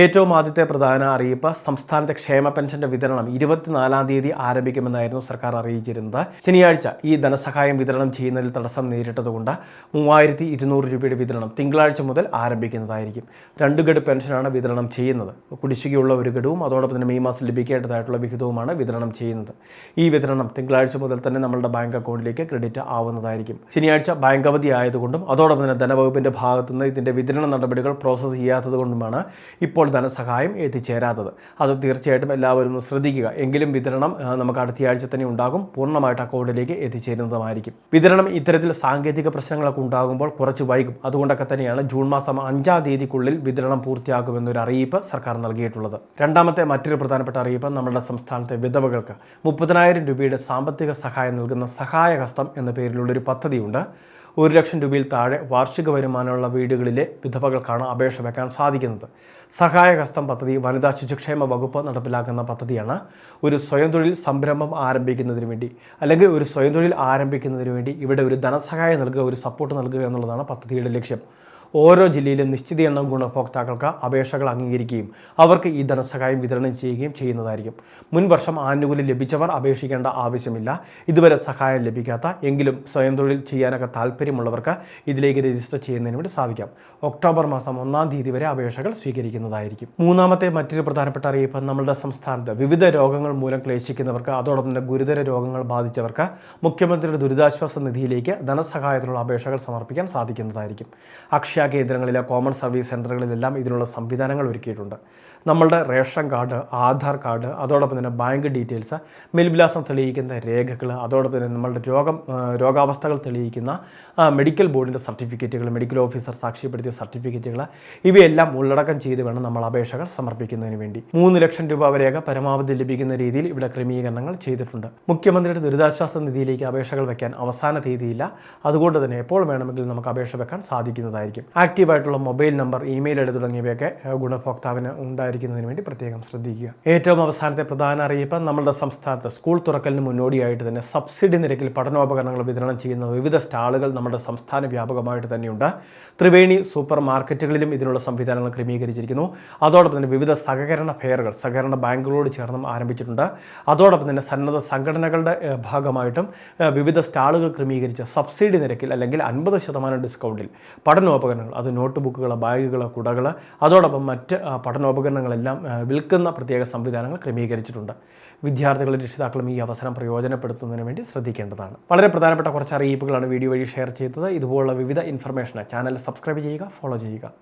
ഏറ്റവും ആദ്യത്തെ പ്രധാന അറിയിപ്പ് സംസ്ഥാനത്തെ ക്ഷേമ പെൻഷന്റെ വിതരണം ഇരുപത്തിനാലാം തീയതി ആരംഭിക്കുമെന്നായിരുന്നു സർക്കാർ അറിയിച്ചിരുന്നത്. ശനിയാഴ്ച ഈ ധനസഹായം വിതരണം ചെയ്യുന്നതിൽ തടസ്സം നേരിട്ടതുകൊണ്ട് മൂവായിരത്തി ഇരുന്നൂറ് രൂപയുടെ വിതരണം തിങ്കളാഴ്ച മുതൽ ആരംഭിക്കുന്നതായിരിക്കും. രണ്ട് ഗഡു പെൻഷനാണ് വിതരണം ചെയ്യുന്നത്. കുടിശ്ശികയുള്ള ഒരു ഗഡുവും അതോടൊപ്പം തന്നെ മെയ് മാസം ലഭിക്കേണ്ടതായിട്ടുള്ള വിഹിതവുമാണ് വിതരണം ചെയ്യുന്നത്. ഈ വിതരണം തിങ്കളാഴ്ച മുതൽ തന്നെ നമ്മളുടെ ബാങ്ക് അക്കൗണ്ടിലേക്ക് ക്രെഡിറ്റ് ആവുന്നതായിരിക്കും. ശനിയാഴ്ച ബാങ്ക് അവധി ആയതുകൊണ്ടും അതോടൊപ്പം തന്നെ ധനവകുപ്പിന്റെ ഭാഗത്തുനിന്ന് ഇതിന്റെ വിതരണ നടപടികൾ പ്രോസസ്സ് ചെയ്യാത്തത് കൊണ്ടുമാണ് ഇപ്പോൾ ധനസഹായം എത്തിച്ചേരാത്തത്. അത് തീർച്ചയായിട്ടും എല്ലാവരും ഒന്ന് ശ്രദ്ധിക്കുക. എങ്കിലും വിതരണം നമുക്ക് അടുത്തയാഴ്ച തന്നെ ഉണ്ടാകും. പൂർണമായിട്ട് അക്കൗണ്ടിലേക്ക് എത്തിച്ചേരുന്നതുമായിരിക്കും. വിതരണം ഇത്തരത്തിൽ സാങ്കേതിക പ്രശ്നങ്ങളൊക്കെ ഉണ്ടാകുമ്പോൾ കുറച്ച് വൈകും. അതുകൊണ്ടൊക്കെ തന്നെയാണ് ജൂൺ മാസം അഞ്ചാം തീയതിക്കുള്ളിൽ വിതരണം പൂർത്തിയാക്കുമെന്നൊരു അറിയിപ്പ് സർക്കാർ നൽകിയിട്ടുള്ളത്. രണ്ടാമത്തെ മറ്റൊരു പ്രധാനപ്പെട്ട അറിയിപ്പ് നമ്മുടെ സംസ്ഥാനത്തെ വിധവകൾക്ക്. മുപ്പതിനായിരം രൂപയുടെ സാമ്പത്തിക സഹായം നൽകുന്ന സഹായഹസ്തം എന്ന പേരിലുള്ളൊരു പദ്ധതിയുണ്ട്. ഒരു ലക്ഷം രൂപയിൽ താഴെ വാർഷിക വരുമാനമുള്ള വീടുകളിലെ വിധവകൾക്കാണ് അപേക്ഷ വെക്കാൻ സാധിക്കുന്നത്. സഹായഹസ്തം പദ്ധതി വനിതാ ശിശുക്ഷേമ വകുപ്പ് നടപ്പിലാക്കുന്ന പദ്ധതിയാണ് ഒരു സ്വയം തൊഴിൽ സംരംഭം ആരംഭിക്കുന്നതിന് വേണ്ടി അല്ലെങ്കിൽ ഒരു സ്വയം തൊഴിൽ ആരംഭിക്കുന്നതിന് വേണ്ടി ഇവിടെ ഒരു ധനസഹായം നൽകുക ഒരു സപ്പോർട്ട് നൽകുക എന്നുള്ളതാണ് പദ്ധതിയുടെ ലക്ഷ്യം. ഓരോ ജില്ലയിലും നിശ്ചിത എണ്ണം ഗുണഭോക്താക്കൾക്ക് അപേക്ഷകൾ അംഗീകരിക്കുകയും അവർക്ക് ഈ ധനസഹായം വിതരണം ചെയ്യുകയും ചെയ്യുന്നതായിരിക്കും. മുൻ വർഷം ആനുകൂല്യം ലഭിച്ചവർ അപേക്ഷിക്കേണ്ട ആവശ്യമില്ല. ഇതുവരെ സഹായം ലഭിക്കാത്ത എങ്കിലും സ്വയം തൊഴിൽ ചെയ്യാനൊക്കെ താല്പര്യമുള്ളവർക്ക് ഇതിലേക്ക് രജിസ്റ്റർ ചെയ്യുന്നതിന് വേണ്ടി സാധിക്കാം. ഒക്ടോബർ മാസം ഒന്നാം തീയതി വരെ അപേക്ഷകൾ സ്വീകരിക്കുന്നതായിരിക്കും. മൂന്നാമത്തെ മറ്റൊരു പ്രധാനപ്പെട്ട അറിയിപ്പ് നമ്മുടെ സംസ്ഥാനത്ത് വിവിധ രോഗങ്ങൾ മൂലം ക്ലേശിക്കുന്നവർക്ക് അതോടൊപ്പം തന്നെ ഗുരുതര രോഗങ്ങൾ ബാധിച്ചവർക്ക് മുഖ്യമന്ത്രിയുടെ ദുരിതാശ്വാസ നിധിയിലേക്ക് ധനസഹായത്തിനുള്ള അപേക്ഷകൾ സമർപ്പിക്കാൻ സാധിക്കുന്നതായിരിക്കും. അക്ഷയ കേന്ദ്രങ്ങളിലെ കോമൺ സർവീസ് സെന്ററുകളിലെല്ലാം ഇതിനുള്ള സംവിധാനങ്ങൾ ഒരുക്കിയിട്ടുണ്ട്. നമ്മളുടെ റേഷൻ കാർഡ് ആധാർ കാർഡ് അതോടൊപ്പം തന്നെ ബാങ്ക് ഡീറ്റെയിൽസ് മേൽവിലാസം തെളിയിക്കുന്ന രേഖകൾ അതോടൊപ്പം തന്നെ നമ്മളുടെ രോഗം രോഗാവസ്ഥകൾ തെളിയിക്കുന്ന മെഡിക്കൽ ബോർഡിന്റെ സർട്ടിഫിക്കറ്റുകൾ മെഡിക്കൽ ഓഫീസർ സാക്ഷ്യപ്പെടുത്തിയ സർട്ടിഫിക്കറ്റുകൾ ഇവയെല്ലാം ഉള്ളടക്കം ചെയ്ത് വേണം നമ്മൾ അപേക്ഷകൾ സമർപ്പിക്കുന്നതിന് വേണ്ടി. മൂന്ന് ലക്ഷം രൂപ വരെയൊക്കെ പരമാവധി ലഭിക്കുന്ന രീതിയിൽ ഇവിടെ ക്രമീകരണങ്ങൾ ചെയ്തിട്ടുണ്ട്. മുഖ്യമന്ത്രിയുടെ ദുരിതാശ്വാസ നിധിയിലേക്ക് അപേക്ഷകൾ വയ്ക്കാൻ അവസാന തീയതിയില്ല. അതുകൊണ്ട് തന്നെ എപ്പോൾ വേണമെങ്കിലും നമുക്ക് അപേക്ഷ വെക്കാൻ സാധിക്കുന്നതായിരിക്കും. ആക്റ്റീവായിട്ടുള്ള മൊബൈൽ നമ്പർ ഇമെയിൽ ഐഡി തുടങ്ങിയവയൊക്കെ ഗുണഭോക്താവിന് ഉണ്ടായിരിക്കുന്നതിന് വേണ്ടി പ്രത്യേകം ശ്രദ്ധിക്കുക. ഏറ്റവും അവസാനത്തെ പ്രധാന അറിയിപ്പ് നമ്മുടെ സംസ്ഥാനത്ത് സ്കൂൾ തുറക്കലിന് മുന്നോടിയായിട്ട് തന്നെ സബ്സിഡി നിരക്കിൽ പഠനോപകരണങ്ങൾ വിതരണം ചെയ്യുന്ന വിവിധ സ്റ്റാളുകൾ നമ്മുടെ സംസ്ഥാന വ്യാപകമായിട്ട് തന്നെയുണ്ട്. ത്രിവേണി സൂപ്പർ മാർക്കറ്റുകളിലും ഇതിനുള്ള സംവിധാനങ്ങൾ ക്രമീകരിച്ചിരിക്കുന്നു. അതോടൊപ്പം തന്നെ വിവിധ സഹകരണ ഫെയറുകൾ സഹകരണ ബാങ്കുകളോട് ചേർന്നും ആരംഭിച്ചിട്ടുണ്ട്. അതോടൊപ്പം തന്നെ സന്നദ്ധ സംഘടനകളുടെ ഭാഗമായിട്ടും വിവിധ സ്റ്റാളുകൾ ക്രമീകരിച്ച സബ്സിഡി നിരക്കിൽ അല്ലെങ്കിൽ അൻപത് ശതമാനം ഡിസ്കൗണ്ടിൽ പഠനോപകരണങ്ങൾ അത് നോട്ട് ബുക്കുകൾ ബാഗുകൾ കുടകൾ അതോടൊപ്പം മറ്റ് പഠനോപകരണങ്ങളെല്ലാം വിൽക്കുന്ന പ്രത്യേക സംവിധാനങ്ങൾ ക്രമീകരിച്ചിട്ടുണ്ട്. വിദ്യാർത്ഥികളും രക്ഷിതാക്കളും ഈ അവസരം പ്രയോജനപ്പെടുത്തുന്നതിന് വേണ്ടി ശ്രദ്ധിക്കേണ്ടതാണ്. വളരെ പ്രധാനപ്പെട്ട കുറച്ച് അറിയിപ്പുകളാണ് വീഡിയോ വഴി ഷെയർ ചെയ്തത്. ഇതുപോലുള്ള വിവിധ ഇൻഫർമേഷൻ ചാനൽ സബ്സ്ക്രൈബ് ചെയ്യുക ഫോളോ ചെയ്യുക.